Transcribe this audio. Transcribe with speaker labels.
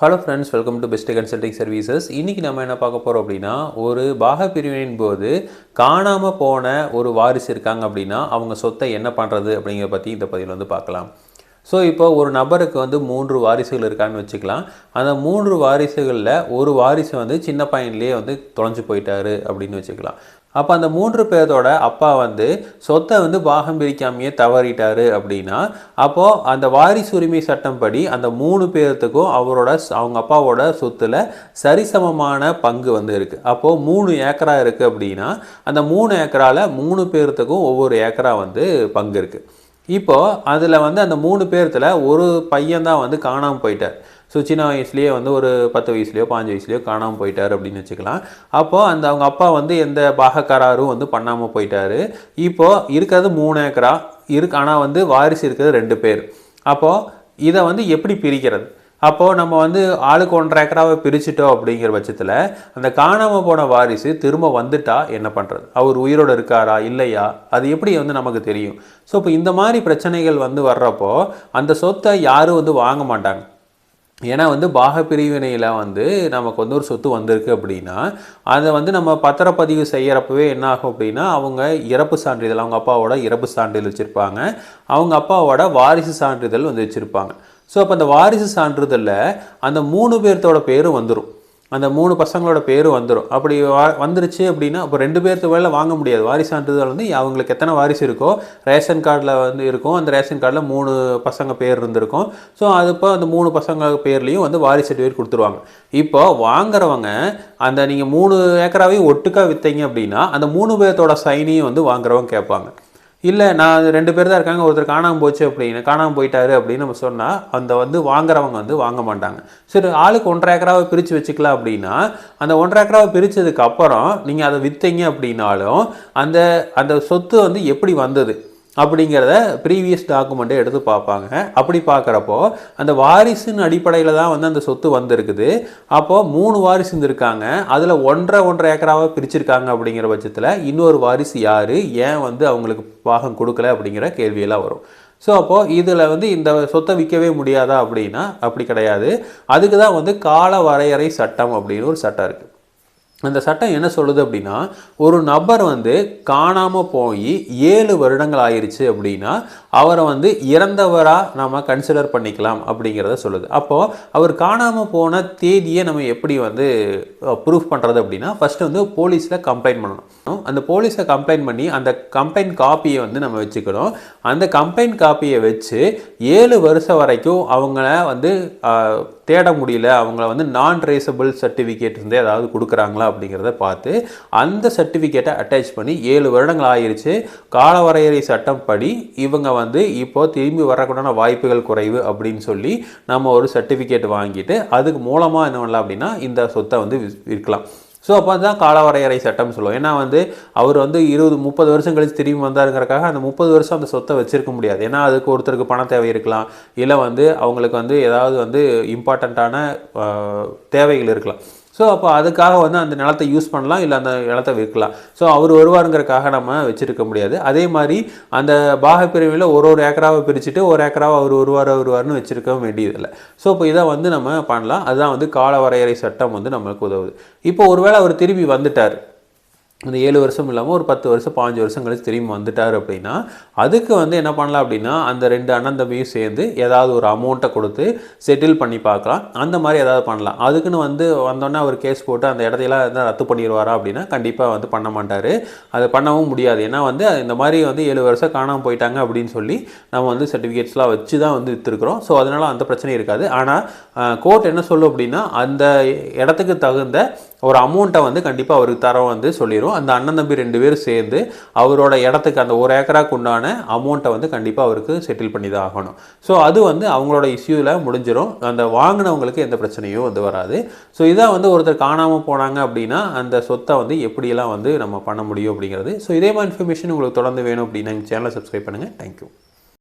Speaker 1: Hello friends welcome to best consulting services இன்றைக்கி நம்ம என்ன பார்க்க போகிறோம் அப்படின்னா ஒரு பாக பிரிவினையின் போது காணாமல் போன ஒரு வாரிசு இருக்காங்க அப்படின்னா அவங்க சொத்தை என்ன பண்ணுறது அப்படிங்கிறத பற்றி இந்த பதிவில் வந்து பார்க்கலாம். ஸோ இப்போ ஒரு நபருக்கு வந்து மூன்று வாரிசுகள் இருக்கான்னு வச்சுக்கலாம். அந்த மூன்று வாரிசுகளில் ஒரு வாரிசு வந்து சின்ன பையன்லேயே வந்து தொலைஞ்சு போயிட்டாரு அப்படின்னு வச்சுக்கலாம். அப்போ அந்த மூன்று பேர்த்தோட அப்பா வந்து சொத்தை வந்து பாகம் பிரிக்காமையே தவறிட்டார் அப்படின்னா அப்போது அந்த வாரிசு உரிமை சட்டம் படி அந்த மூணு பேர்த்துக்கும் அவரோட அவங்க அப்பாவோட சொத்துல சரிசமமான பங்கு வந்து இருக்குது அப்போது மூணு ஏக்கரா இருக்குது அப்படின்னா அந்த மூணு ஏக்கரால் மூணு பேர்த்துக்கும் ஒவ்வொரு ஏக்கரா வந்து பங்கு இருக்குது இப்போது அதில் வந்து அந்த மூணு பேர்த்தில் ஒரு பையன் தான் வந்து காணாமல் போயிட்டார். ஸோ சின்ன வயசுலேயே வந்து ஒரு பத்து வயசுலையோ பாஞ்சு வயசுலையோ காணாமல் போயிட்டார் அப்படின்னு வச்சுக்கலாம். அப்போது அந்த அவங்க அப்பா வந்து எந்த பாகக்காரரும் வந்து பண்ணாமல் போயிட்டார். இப்போது இருக்கிறது மூணு ஏக்கரா இருக்கு ஆனால் வந்து வாரிசு இருக்கிறது ரெண்டு பேர். அப்போது இதை வந்து எப்படி பிரிக்கிறது? அப்போது நம்ம வந்து ஆளுக்கு ஒன்றரை ஏக்கராவை பிரிச்சுட்டோம் அப்படிங்கிற பட்சத்தில் அந்த காணாமல் போன வாரிசு திரும்ப வந்துட்டா என்ன பண்ணுறது அவர் உயிரோடு இருக்காரா? இல்லையா? அது எப்படி வந்து நமக்கு தெரியும்? ஸோ இப்போ இந்த மாதிரி பிரச்சனைகள் வந்து வர்றப்போ அந்த சொத்தை யாரும் வந்து வாங்க மாட்டாங்க. ஏன்னா வந்து பாக பிரிவினையில் வந்து நமக்கு வந்து ஒரு சொத்து வந்திருக்கு அப்படின்னா அதை வந்து நம்ம பத்திரப்பதிவு செய்கிறப்பவே என்ன ஆகும் அப்படின்னா அவங்க இறப்பு சான்றிதழ் அவங்க அப்பாவோட இறப்பு சான்றிதழ் வச்சுருப்பாங்க. அவங்க அப்பாவோட வாரிசு சான்றிதழ் வந்து வச்சுருப்பாங்க. ஸோ அப்போ அந்த வாரிசு சான்றிதழில் அந்த மூணு பேர்த்தோட பேரும் வந்துடும் அந்த மூணு பசங்களோட பேரும் வந்துடும் அப்படி வா வந்துருச்சு அப்படின்னா இப்போ ரெண்டு பேர்த்து வேலை வாங்க முடியாது. வாரிசு சான்றிதழ் வந்து அவங்களுக்கு எத்தனை வாரிசு இருக்கோ ரேஷன் கார்டில் வந்து இருக்கும். அந்த ரேஷன் கார்டில் மூணு பசங்க பேர் இருந்திருக்கும். ஸோ அது இப்போ அந்த மூணு பசங்க பேர்லேயும் வந்து வாரிசு சர்டிஃபிகேட் கொடுத்துருவாங்க. இப்போ வாங்குறவங்க அந்த நீங்கள் மூணு ஏக்கராவையும் ஒட்டுக்கா விற்றீங்க அப்படின்னா அந்த மூணு பேர்த்தோட சைனையும் வந்து வாங்குறவங்க கேட்பாங்க. இல்லை நான் ரெண்டு பேர் தான் இருக்காங்க. ஒருத்தர் காணாமல் போச்சு அப்படின்னு காணாமல் போயிட்டாரு அப்படின்னு நம்ம சொன்னால் அந்த வந்து வாங்குறவங்க வந்து வாங்க மாட்டாங்க. சரி ஆளுக்கு ஒன்றரை ஏக்கராவை பிரித்து வச்சுக்கலாம் அப்படின்னா அந்த ஒன்றரை ஏக்கராவை பிரித்ததுக்கு அப்புறம் நீங்கள் அதை விற்றீங்க அப்படின்னாலும் அந்த அந்த சொத்து வந்து எப்படி வந்தது? அப்படிங்கிறத ப்ரீவியஸ் டாக்குமெண்ட்டை எடுத்து பார்ப்பாங்க. அப்படி பார்க்குறப்போ அந்த வாரிசுன்னு அடிப்படையில் தான் வந்து அந்த சொத்து வந்திருக்குது. அப்போது மூணு வாரிசு இருந்திருக்காங்க. அதில் ஒன்றரை ஒன்றரை ஏக்கராவாக பிரிச்சிருக்காங்க அப்படிங்கிற பட்சத்தில் இன்னொரு வாரிசு யார்? ஏன் வந்து அவங்களுக்கு பாகம் கொடுக்கல அப்படிங்கிற கேள்வியெல்லாம் வரும். ஸோ அப்போது இதில் வந்து இந்த சொத்தை விற்கவே முடியாதா அப்படின்னா அப்படி கிடையாது. அதுக்கு தான் வந்து கால வரையறை சட்டம் அப்படின்னு ஒரு சட்டம் இருக்குது அந்த சட்டம் என்ன சொல்லுது அப்படின்னா ஒரு நபர் வந்து காணாமல் போய் ஏழு வருடங்கள் ஆயிடுச்சு அப்படின்னா அவரை வந்து இறந்தவராக நம்ம கன்சிடர் பண்ணிக்கலாம் அப்படிங்கிறத சொல்லுது. அப்போது அவர் காணாமல் போன தேதியை நம்ம எப்படி வந்து ப்ரூஃப் பண்ணுறது அப்படின்னா ஃபஸ்ட்டு வந்து போலீஸில் கம்ப்ளைண்ட் பண்ணணும். அந்த போலீஸை கம்ப்ளைண்ட் பண்ணி அந்த கம்ப்ளைண்ட் காப்பியை வந்து நம்ம வச்சுக்கணும். அந்த கம்ப்ளைண்ட் காப்பியை வச்சு ஏழு வருஷம் வரைக்கும் அவங்கள வந்து தேட முடியல அவங்கள வந்து நான் ட்ரேசபிள் சர்டிஃபிகேட் இருந்தே ஏதாவது கொடுக்குறாங்களா அப்படிங்கிறத பார்த்து அந்த சர்டிஃபிகேட்டை அட்டாச் பண்ணி ஏழு வருடங்கள் ஆயிடுச்சு காலவரையறை சட்டம் படி இவங்க வந்து இப்போ திரும்பி வரக்கூடான வாய்ப்புகள் குறைவு அப்படின்னு சொல்லி நம்ம ஒரு சர்டிஃபிகேட் வாங்கிட்டு அதுக்கு மூலமாக என்ன பண்ணலாம் அப்படின்னா இந்த சொத்தை வந்து விற்கலாம். ஸோ அப்போ தான் காலவரையறை சட்டம் சொல்லுவோம். ஏன்னா வந்து அவர் வந்து இருபது முப்பது வருஷம் கழிச்சு திரும்பி வந்தாருங்கிறக்காக அந்த முப்பது வருஷம் அந்த சொத்தை வச்சிருக்க முடியாது. ஏன்னா அதுக்கு ஒருத்தருக்கு பண தேவை இருக்கலாம். இல்லை வந்து அவங்களுக்கு வந்து ஏதாவது வந்து இம்பார்ட்டண்ட்டான தேவைகள் இருக்கலாம். ஸோ அப்போ அதுக்காக வந்து அந்த நிலத்தை யூஸ் பண்ணலாம் இல்லை அந்த நிலத்தை விற்கலாம். ஸோ அவர் வருவாருங்கிறக்காக நம்ம வச்சுருக்க முடியாது. அதே மாதிரி அந்த பாகப்பிரிவில் ஒரு ஒரு ஏக்கராவை பிரிச்சுட்டு ஒரு ஏக்கராவை அவர் வருவார் வருவார்னு வச்சுருக்க வேண்டியதில்லை. ஸோ இப்போ இதை வந்து நம்ம பண்ணலாம். அதுதான் வந்து கால வரையறை சட்டம் வந்து நம்மளுக்கு உதவுது. இப்போ ஒருவேளை அவர் திரும்பி வந்துட்டார். அந்த ஏழு வருஷம் இல்லாமல் ஒரு பத்து வருஷம் பாஞ்சு வருஷம் கழிச்சு திரும்பி வந்துட்டார் அப்படின்னா அதுக்கு வந்து என்ன பண்ணலாம் அப்படின்னா அந்த ரெண்டு அண்ணன் தம்பியும் சேர்ந்து ஏதாவது ஒரு அமௌண்ட்டை கொடுத்து செட்டில் பண்ணி பார்க்கலாம். அந்த மாதிரி ஏதாவது பண்ணலாம். அதுக்குன்னு வந்து வந்தோடனே அவர் கேஸ் போட்டு அந்த இடத்தையெல்லாம் எதாவது ரத்து பண்ணிடுவாரா அப்படின்னா கண்டிப்பாக வந்து பண்ண மாட்டார். அது பண்ணவும் முடியாது. ஏன்னா வந்து இந்த மாதிரி வந்து ஏழு வருஷம் காணாமல் போயிட்டாங்க அப்படின்னு சொல்லி நம்ம வந்து சர்டிஃபிகேட்ஸ்லாம் வச்சு தான் வந்து விற்றுருக்குறோம் ஸோ அதனால் அந்த பிரச்சனை இருக்காது. ஆனால் கோர்ட் என்ன சொல்லும் அப்படின்னா அந்த இடத்துக்கு தகுந்த ஒரு அமௌண்ட்டை வந்து கண்டிப்பாக அவருக்கு தர வந்து சொல்லிடும் அந்த அண்ணன் தம்பி ரெண்டு பேரும் சேர்ந்து அவரோட இடத்துக்கு அந்த ஒரு ஏக்கராக்கு உண்டான அமௌண்ட்டை வந்து கண்டிப்பாக அவருக்கு செட்டில் பண்ணி தான் ஆகணும். ஸோ அது வந்து அவங்களோட இஷ்யூவில் முடிஞ்சிடும் அந்த வாங்கினவங்களுக்கு எந்த பிரச்சனையும் வந்து வராது. ஸோ இதான் வந்து ஒருத்தர் காணாமல் போனாங்க அப்படின்னா அந்த சொத்தை வந்து எப்படியெல்லாம் வந்து நம்ம பண்ண முடியும் அப்படிங்கிறது. ஸோ இதே மாதிரி இன்ஃபர்மேஷன் உங்களுக்கு தொடர்ந்து வேணும் அப்படின்னா எங்கள் சேனலை சப்ஸ்கிரைப் பண்ணுங்கள் தேங்க்யூ